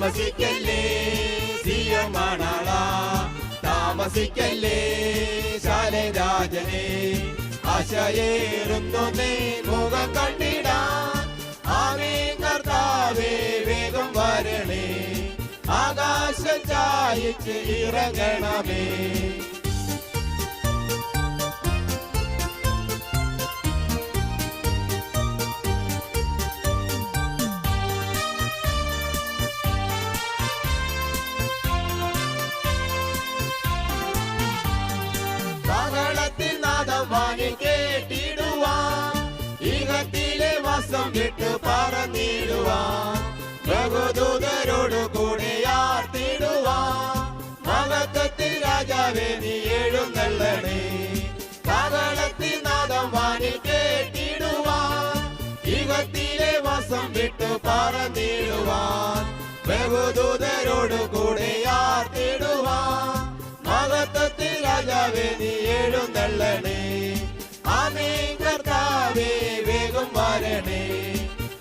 താമസിക്കല്ലേ? സിയമാണാള താമസിക്കല്ലേ? ശാലരാജനെ. ആശയേറുന്നു നീ മുഖം കണ്ടിടാൻ ആമേ കർത്താവേ വേഗം വരണേ. ആകാശം ചായച്ച് ഇറങ്ങണമേ. വിട്ട് പറന്നിടുവാൻ ബഹുദൂതരോടു കൂടെ ആർത്തിടുവാൻ രാജാവേ നീ എഴുന്നള്ളണേ. കകളത്തിൽ നാദം വാനി കേട്ടിടുവാൻ യുഗത്തിലെ വസം വിട്ട് പറന്നിടുവാൻ ബഹുദൂതരോടു കൂടെ ആർത്തിടുവാൻ രാജാവേ നീ എഴുന്നള്ളണേ. ആമേ കർത്താവേ. വേഗം വരണേ.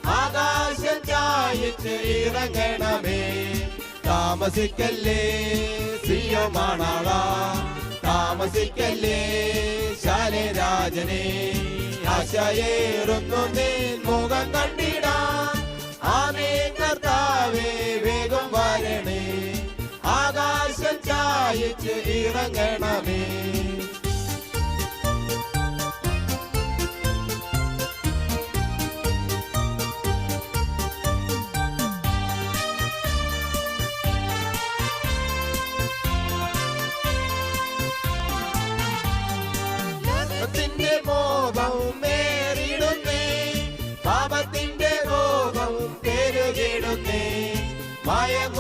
ആകാശം ചായച്ച് ഇറങ്ങണമേ. താമസിക്കല്ലേ സിയോമാണാള. താമസിക്കല്ലേ ശാലരാജനെ. ആശയേറുന്നു നീ മുഖം കണ്ടിടാൻ. ആമേ കർത്താവേ വേഗം വരണേ. ആകാശം ചായച്ച് ഇറങ്ങണമേ.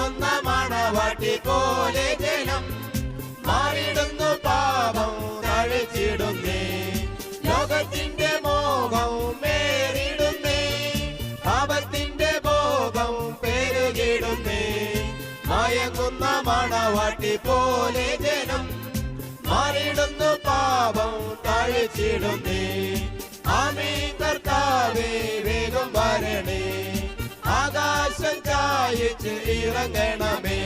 മയങ്ങുന്ന മണവാട്ടി പോലെ ജനം മാറിടുന്നു പാപം തഴച്ചിടുന്നേ. ലോകത്തിന്റെ മോഹം മേറിടുന്നേ പാപത്തിന്റെ ഭോഗം പെരുകിടുന്നേ. മയങ്ങുന്ന മണവാട്ടി പോലെ ജനം മാറിടുന്നു പാപം തഴച്ചിടുന്നേ. ആമേ കർത്താവേ. ചായച്ച് ഇറങ്ങണമേ.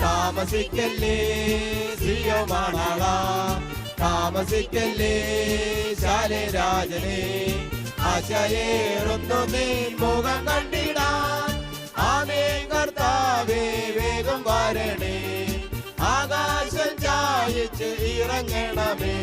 താമസിക്കല്ലേ സിയോമാണാള താമസിക്കല്ലേ ശാലെ രാജനെ. ആശയേറുന്നു നീ മുഖം കണ്ടിടാൻ. ആമേ കർത്താവേ വേഗം വരണേ. ആകാശം ചായച്ച് ഇറങ്ങണമേ.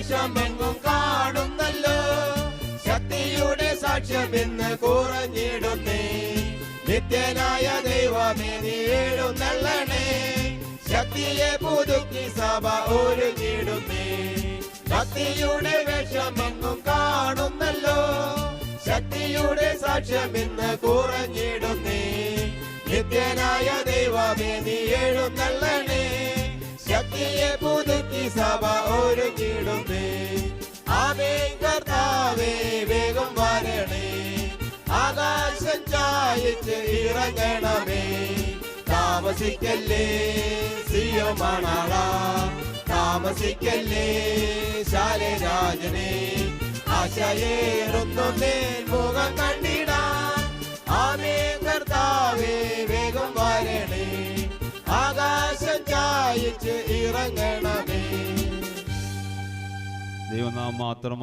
വേഷമെങ്ങും കാണുന്നല്ലോ. ശക്തിയുടെ സാക്ഷ്യം ഇന്ന് കുറഞ്ഞിടുന്നേ. നിത്യനായ ദൈവമേ നീ ശക്തിയെ പുതുക്കി സഭ ഒരുങ്ങിടുന്നേ ശക്തിയുടെ വേഷമെങ്ങും കാണുന്നല്ലോ. ശക്തിയുടെ സാക്ഷ്യം ഇന്ന് കുറഞ്ഞിടുന്നേ. നിത്യനായ ദൈവമേ നീ എഴുന്നള്ളണേ. ശക്തിയെ പുതുക്കി സഭ ഒരുക്കിടുന്നേ ആമേൻ കർത്താവേ വേഗം വരണേ. ആകാശം ചായച്ച് ഇറങ്ങണമേ. താമസിക്കല്ലേ സിയോമാണാള താമസിക്കല്ലേ ശാലരാജനെ ആശയേറുന്നു മേൽ മുഖം കണ്ടിടാൻ. ആമേ കർത്താവേ ഇറങ്ങണമേ. ദൈവനാം മാത്രം